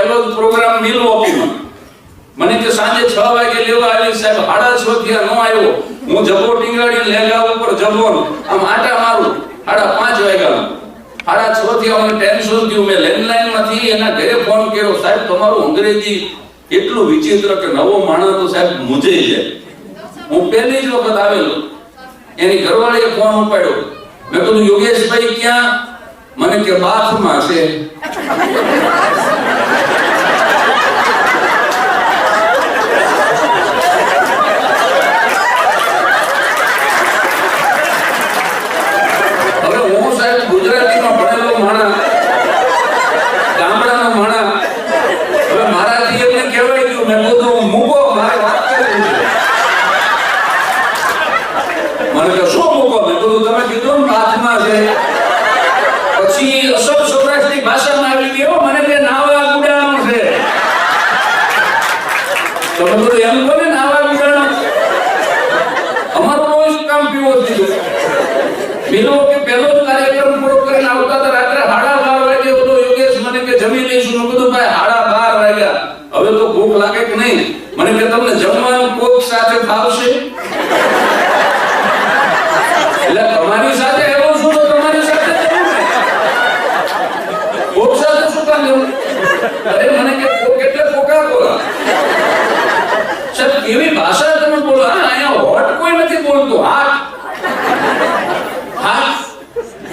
પહેલો જ પ્રોગ્રામ મિલવોકીમાં મને કે સાંજે છ વાગે લેવા આવી સાહેબ. સાડા છ ત્યાં નો આવ્યો. હું જબો ટીંગાડી લેગા ઉપર જબો આમ આટા મારું. સાડા પાંચ વાગ્યા. સાડા છ થયા અમને ટેન્શન થયું. મેં લેન્ડલાઈનમાંથી એના ઘરે ફોન કર્યો. સાહેબ, તમારું અંગ્રેજી એટલું વિચિત્ર કે નવો માણસ તો સાહેબ મુજે છે. હું પહેલી જ વખત આવેલો. એની ઘરવાળીએ ફોન ઉપાડ્યો. મેં કીધું, યોગેશભાઈ ક્યાં? મને કે, બાથમાં છે હવે હું સાહેબ ગુજરાતીમાં ભણેલો માણસ ગામડાનો માણસ હવે મારાથી એમને કહેવાય ગયું મેં કીધું મૂકો મારે વાત કરવી છે મને કે શું મૂકો મેં કીધું તમે કીધું ને બાથમાં છે પછી અસલ સૌરાષ્ટ્રની ભાષામાં આવી ગયો મને કે નાવા ગુડાનું છે તમે કીધું એમ કોને નાવા ગુડાનું અમારો રોજ કામ પીવો દીધો મિલો કે પહેલો જ કાર્યક્રમ પૂરો કરીને આવતા હતા રાત્રે સાડા બાર વાગે બોલો યોગેશ મને કે જમી લઈશું મેં કીધું ભાઈ સાડા બાર વાગ્યા હવે તો ભૂખ લાગે કે નહીં મને કે તમને જમવાનું કોક સાથે ફાવશે એટલે તમારી સાથે એવું શું તો તમારી સાથે જમવું ને. કોક સાથે શું કામ જમવું? અરે મને કે કોક એટલે કોકા કોલા સાહેબ કેવી ભાષા તમે બોલો હા અહીંયા હોટ કોઈ નથી બોલતું હાટ હાટ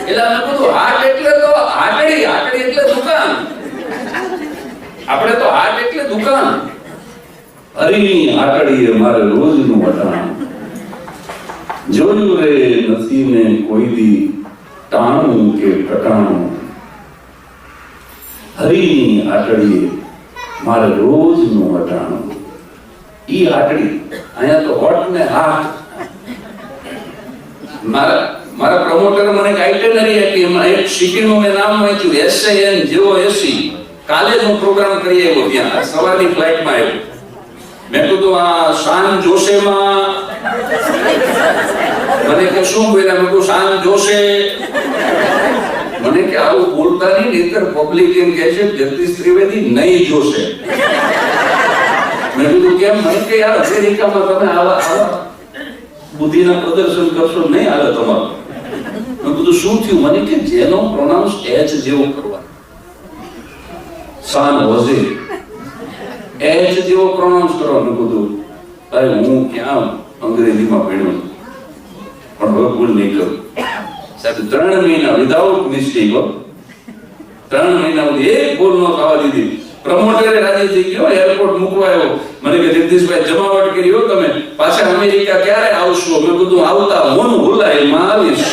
એટલે અમે કીધું હાટ એટલે તો હાટડી હાટડી એટલે દુકાન આપણે તો હાટ એટલે દુકાન હરી હાટડીએ મારે રોજનું વટાણ જોયું રે નસીને કોઈ દી ટાણું કે ટટાણું હરીની હાટડીએ મારે રોજનું વટાણું ઈ હાટડી અહીંયા તો હોટ ને હાટ મારા મારા પ્રમોટર મને એક આઇટનરી આપી એમાં એક સિટીનું મેં નામ વાંચ્યું એસઆઈએન જેવો એસી કાલે જ હું પ્રોગ્રામ કરી આવ્યો ત્યાં સવારની ફ્લાઇટમાં આવ્યો મેં કીધું આ શાન જોશેમાં મને કે, શું બોલ્યા મેં કીધું, શાન જોશે. મને કે, આવું બોલતા નહીં નહીતર પબ્લિક એમ કહે છે, જગદીશ ત્રિવેદી નહીં જોશે. મેં કીધું, કેમ? મને કે, યાર, અમેરિકામાં તમે આવા બુદ્ધિના પ્રદર્શન કરશો, નહીં આવે તમારું. મેં કીધું, શું થયું? મને કે, જેનો પ્રોનાઉન્સ એચ જેવો કરવા. સાન એચ જેવો પ્રોનાઉન્સ કરવા મેં કીધું. અરે હું ક્યાં અંગ્રેજીમાં ભણ્યો? પણ હવે ભૂલ નહીં કરું. સાહેબ, ત્રણ મહિના વિધાઉટ મિસ્ટેક ત્રણ મહિના એક ભૂલ ન થવા દીધી. પ્રમોટરે રાજી થઈ ગયો એરપોર્ટ મૂકવા આવ્યો. મને કે, જગદીશભાઈ, જમાવટ કરી હો તમે. પાછા અમેરિકા ક્યારે આવશો? મેં કીધું, આવતા મન ભૂલાયમાં આવીશ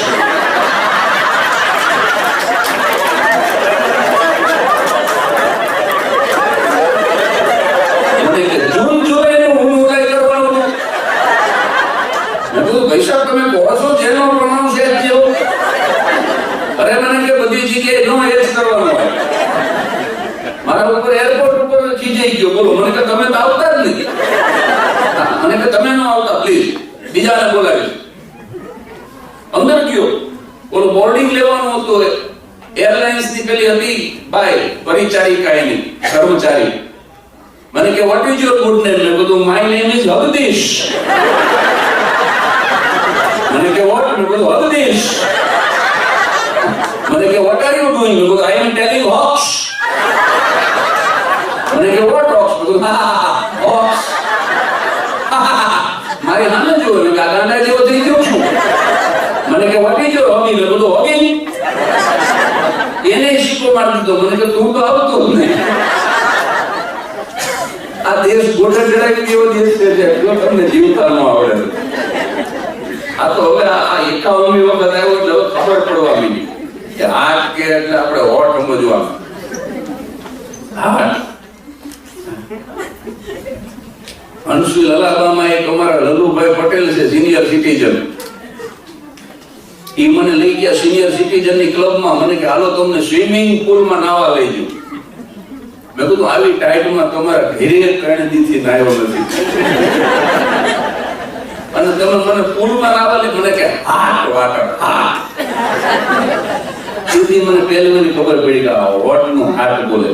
મને કે જૂન જુલાઈનું હું ઉડાઈ કરવાનું મેં કીધું ભાઈ સાહેબ તમે કહો છો જેનો pronounce એ જ જેવો અરે મને કે બધી જગ્યાએ નો એજ કરવાનું હોય મારા ઉપર એરપોર્ટ ઉપર ખીજાઈ ગયો બોલો મને કે તમે તો આવતા જ નથી હા, મને કે તમે નો આવતા પ્લીઝ બીજાને બોલાવી અંદર ગયો. ઓલો બોર્ડિંગ લેવાનું હતું એરલાઇન્સની પેલી હતી. બાય પરિચારિકા એની કર્મચારી. મને કે what is your good name મેં કીધું માય નેમ ઇઝ જગદીશ મને કે વોટ મેં કીધું જગદીશ મને કે વોટ આર યુ ડુઈંગ મેં કીધું આઈ એમ ટેલિંગ હોક્સ મને કે વોટ હોક્સ મેં કીધું હા હોક્સ મારી સામે જુઓ મેં કે આ ગાંડા જેવો થઈ ગયો છું મને કે વોટ ઇઝ યોર હોબી મેં કીધું હોબી મારી દીધો મને કે તું તો આવતો ને આ દેશ ગોઠા ચડાવી જેવો દેશ છે જે તમને જીવતા ન આવડે. આ તો હવે આ એકાવમી વખત આવ્યો એટલે ખબર પડવા માંડી. કે આઠ કે એટલે આપણે હોટ સમજવા હાટ હંસુલ અલાબામાં એક અમારા લલુભાઈ પટેલ છે સિનિયર સિટીઝન ગયા સિનિયર સિટીઝનની ક્લબમાં મને કે, હાલો, તમને સ્વિમિંગ પુલમાં નાવા લઈ જાઉં મેં કીધું, આવી ટાઈટમાં તમારા ઘેરે કણે દીથી નાયો નથી. અને તમે મને પુલમાં નાવા લઈ મને કે, હાટ વાટર હાટ. સુધી મને પહેલી વાર ખબર પડી કે આ વોટનું હાટ બોલે.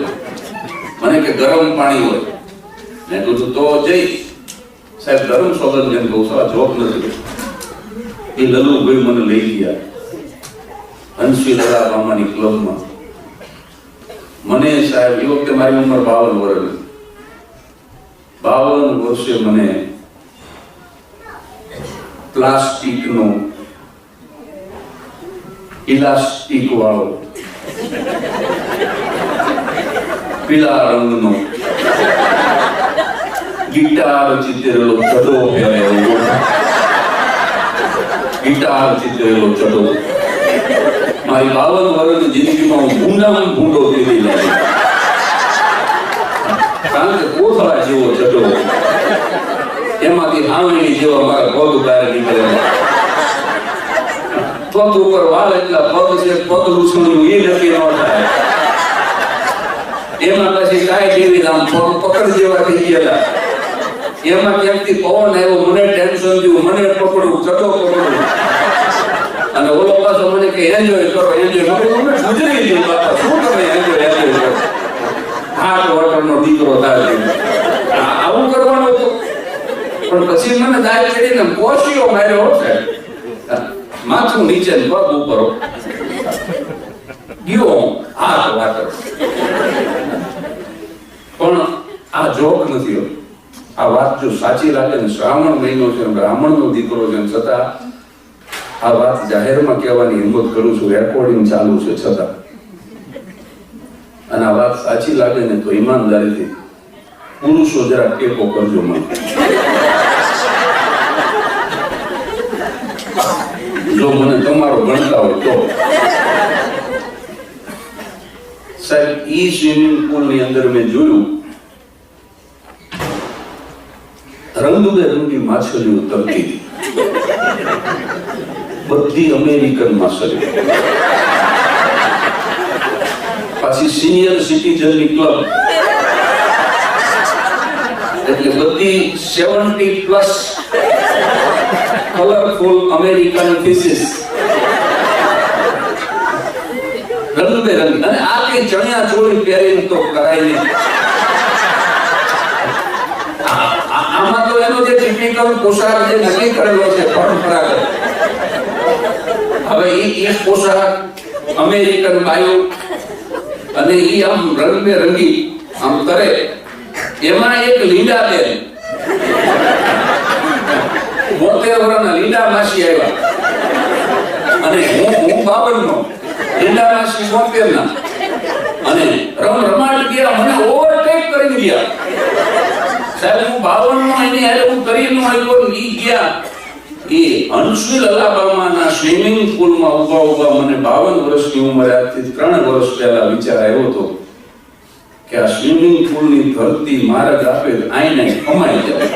મને કે, ગરમ પાણી હોય. મેં કીધું, તો જઈ. સાહેબ, ગરમ સોગંદ જેમ કહું છું, આ જોક નથી. એ લલ્લુભાઈ મને લઈ ગયા. લડા મામાની ક્લબમાં મને સાહેબ, એ વખતે મારી ઉંમર બાવન વર્ષ બાવન વર્ષે મને પ્લાસ્ટિકનો ઇલાસ્ટિક વાળો પીળા રંગનો ગિટાર ચિતરેલો ચડો પહેરેલો ગિટાર ચડો મારી બાવન વર્ષની જિંદગીમાં હું ભૂંડામાં ભૂંડો પીધી લાગે કારણ કે કોથળા જેવો જટો એમાંથી હાવણી જેવા મારા પગ બહાર નીકળે પગ ઉપર વાળ એટલા પગ છે પગ રૂસણું એ નક્કી ન થાય એમાં પછી કાંઈ જેવી આમ પગ પકડ જેવા થઈ ગયેલા એમાં ક્યાંકથી પવન આવ્યો મને ટેન્શન થયું મને પકડું ચટો પકડું અને ઓલો પાછો મને કે એન્જોય કરો એન્જોય કરો. મને ગુજરી ગયું બાપા શું તમે એન્જોય એન્જોય કરો હાથ વટરનો દીકરો થાય આવું કરવાનું હતું. પણ પછી મને દાય ચડીને કોશીઓ માર્યો છે માથું નીચે પગ ઉપર. ગયો હાથ વાટર પણ આ જોક નથી આ વાત જો સાચી લાગે ને, શ્રાવણ મહિનો છે બ્રાહ્મણ નો દીકરો છે છતાં આ વાત જાહેરમાં કહેવાની હિંમત કરું છું. રેકોર્ડિંગ ચાલુ છે છતાં. અને આ વાત સાચી લાગે ને તો ઈમાનદારીથી પુરુષો જરા ટેકો કરજો મને. જો મને તમારો ગણતા હોય તો. સાહેબ, ઈ સ્વિમિંગ પુલની અંદર મેં જોયું. રંગબેરંગી માછલીઓ તરતી. હતી. બધી અમેરિકન શરૂ પાછી સિનિયર સિટીઝનની ક્લબ. એટલે બધી 70 પ્લસ કલરફુલ અમેરિકન ફિસિસ રંગબેરંગ. અને આ કઈ ચણિયા ચોળી પહેરીને તો કરાય નહીં. આમાં તો એનો જે ટિપિકલ પોશાક જે નક્કી કરેલો છે પરંપરાગત હવે એ એ પોશાક અમેરિકન બાયો અને એ આમ રંગબેરંગી આમ કરે, એમાં એક લીંડા બેન. બોતેર વર્ષના લીંડા માસી આવ્યા. અને હું હું બાબરનો લીંડા માસી બોતેરના. અને રમ રમાડ ગયા, મને ઓવરટેક કરી ગયા સાહેબ, હું બાવન નો એની હું કરી નો આવ્યો ઈ ગયા. એ હંસવિલ અલાબામાના સ્વિમિંગ પુલમાં ઊભા ઊભા મને બાવન વર્ષની ઉંમરે આજથી ત્રણ વર્ષ પહેલા વિચાર આવ્યો હતો કે આ સ્વિમિંગ પુલની ધરતી માર્ગ આપે આઈને કમાઈ જાય.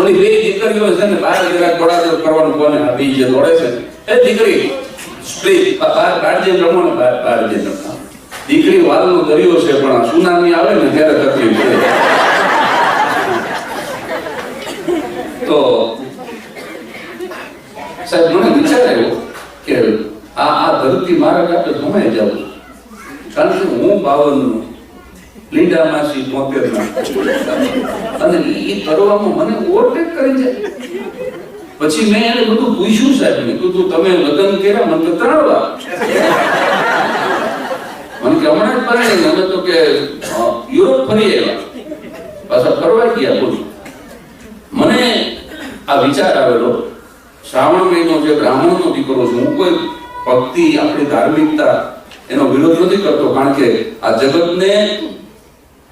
ઓલી બે દીકરીઓ છે ને બાર જરાક દોડાદોડ કરવાનું કોને આ બે જે દોડે છે. એ દીકરી, સ્પ્લીટ બહાર બહાર જઈને રમો ને રમો દીકરી વાલનો દરિયો છે પણ આ સુનામી આવે ને ત્યારે તકલીફ છે તો સાહેબ, મને વિચાર આવ્યો કે આ આ ધરતી માર્ગ આપે ઘમાઈ જાવ કારણ કે હું બાવન લીંડા માસી તોતેર અને એ કરવામાં મને ઓવરટેક કરી જાય. પછી મેં એને બધું પૂછ્યું સાહેબ, મેં કીધું તમે લગ્ન કર્યા, મને તો તણાવવા મને કે હમણાં જ પરણી અમે તો કે યુરોપ ફરી આવ્યા. પાછા ફરવા ગયા બોલ. આ વિચાર આવેલો. શ્રાવણ મહિનો જે બ્રાહ્મણનો દીકરો છું, હું કોઈ ભક્તિ, આપણી ધાર્મિકતા એનો વિરોધ નથી કરતો, કારણ કે આ જગતને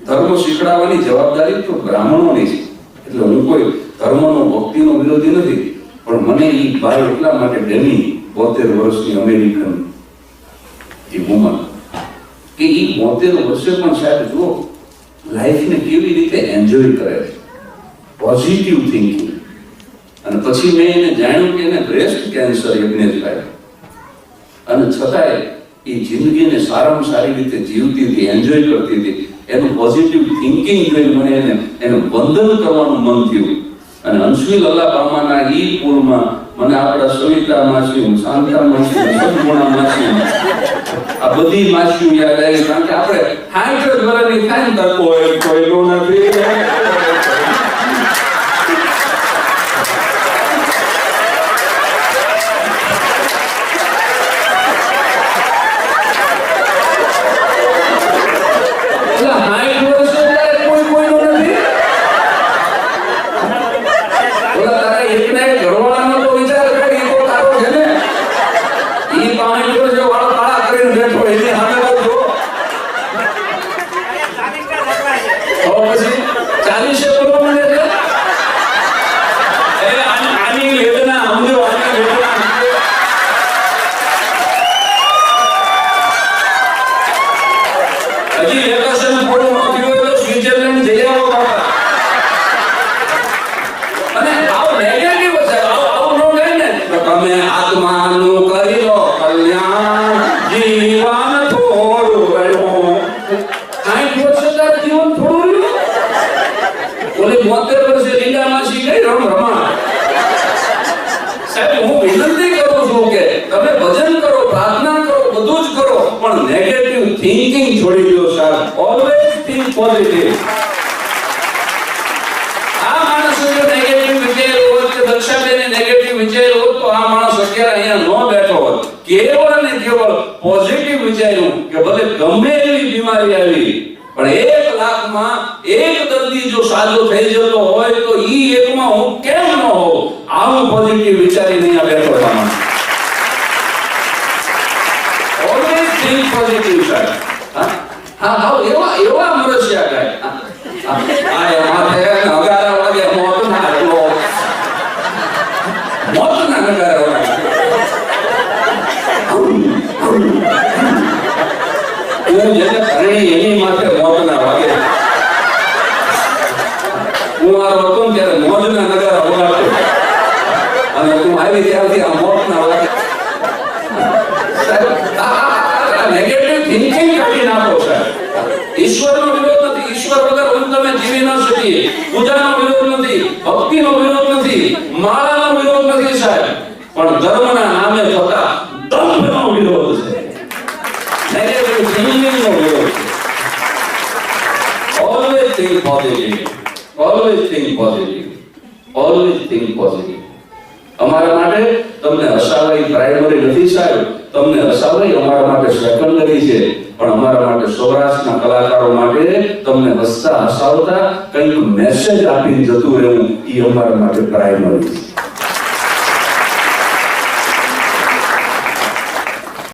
ધર્મ શીખડાવવાની જવાબદારી તો બ્રાહ્મણોની છે. એટલે હું કોઈ ધર્મનો, ભક્તિનો વિરોધી નથી. પણ મને એ ભાઈ એટલા માટે ડેમી બોતેર વર્ષની અમેરિકન એ વુમન કે એ બોતેર વર્ષે પણ સાહેબ જુઓ લાઈફને કેવી રીતે એન્જોય કરે છે. પોઝિટિવ થિંકિંગ અને પછી મેં એને જાણ્યું કે એને બ્રેસ્ટ કેન્સર યજ્ઞેશભાઈ અને છતાંય એ જિંદગીને સારામાં સારી રીતે જીવતી હતી એન્જોય કરતી હતી. એનું પોઝિટિવ થિંકિંગ જોઈને મને એને, એનું બંધન કરવાનું મન થયું. અને અંશવી લલાબામાના ઈ પુલમાં મને આપણા સવિતા માસી શાંતા માસી સદગુણા માસી આ બધી માછીઓ યાદ આવી. કારણ કે આપણે સાઠ વરાની થાય ને તો કોઈ નથી એટલે સાઠ વર્ષ એટલે કોઈ કોઈનો નથી ઓલા તારા એકને એક ઘરવાળાનો તો વિચાર કર, ઈ તો તારો છે ને. ઈ પાંચ વર્ષે વાળો કાળા કરીને બેઠો, એની સામે તો જો. તો પછી ચાલીસે આવો અને આવો નેગેટિવ છે આવો આવો નો કહે ને? તમે આત્માનું કરી થિંક પોઝિટિવ આ માણસ જો નેગેટિવ વિચાર હોત કે દક્ષાબેને નેગેટિવ વિચાર હોત તો આ માણસ અત્યારે અહીંયા ન બેઠો હોત કેવળ ને કેવળ પોઝિટિવ વિચાર્યું કે ભલે ગમે એવી બીમારી આવી પણ એક લાખમાં એક દર્દી જો સાજો થઈ જતો હોય તો ઈ એકમાં હું કેમ ન હોઉં આવું પોઝિટિવ વિચારીને અહીંયા બેઠો છે આ માણસ ઓલવેઝ થિંક પોઝિટિવ સાહેબ હા હા હા એવા એવા મરસ્યા કાંઈ હા, હા. આ માથે નગારા વાગે મોત ના લો મોત ના નગારા વાગે હું જેને પરણી એની માથે મોત ના વાગે હું આ હતો ને ત્યારે મોજ ના નગારા વગાડતો અને તું આવી ત્યારથી આ મોત ના વાગે નેગેટિવ થિંકિંગ કાઢી નાખો સાહેબ ઈશ્વરનો વિરોધ નથી ઈશ્વર વગર હું તમે જીવી ન શકીએ પૂજાનો વિરોધ નથી ભક્તિનો વિરોધ નથી માળાનો વિરોધ નથી સાહેબ પણ ધર્મના નામે થતા દંભનો વિરોધ છે નેગેટિવ થિંકિંગનો વિરોધ છે always think positive always think positive always think positive અમારા માટે તમને હસાવાઈ પ્રાઇમરી નથી સાહેબ. તમને હસાવાઈ અમારા માટે સેકન્ડરી છે. પણ અમારા માટે સૌરાષ્ટ્રના કલાકારો માટે તમને હસતા હસાવતા કંઈક મેસેજ આપીને જતું રહેવું એ અમારા માટે પ્રાઇમરી છે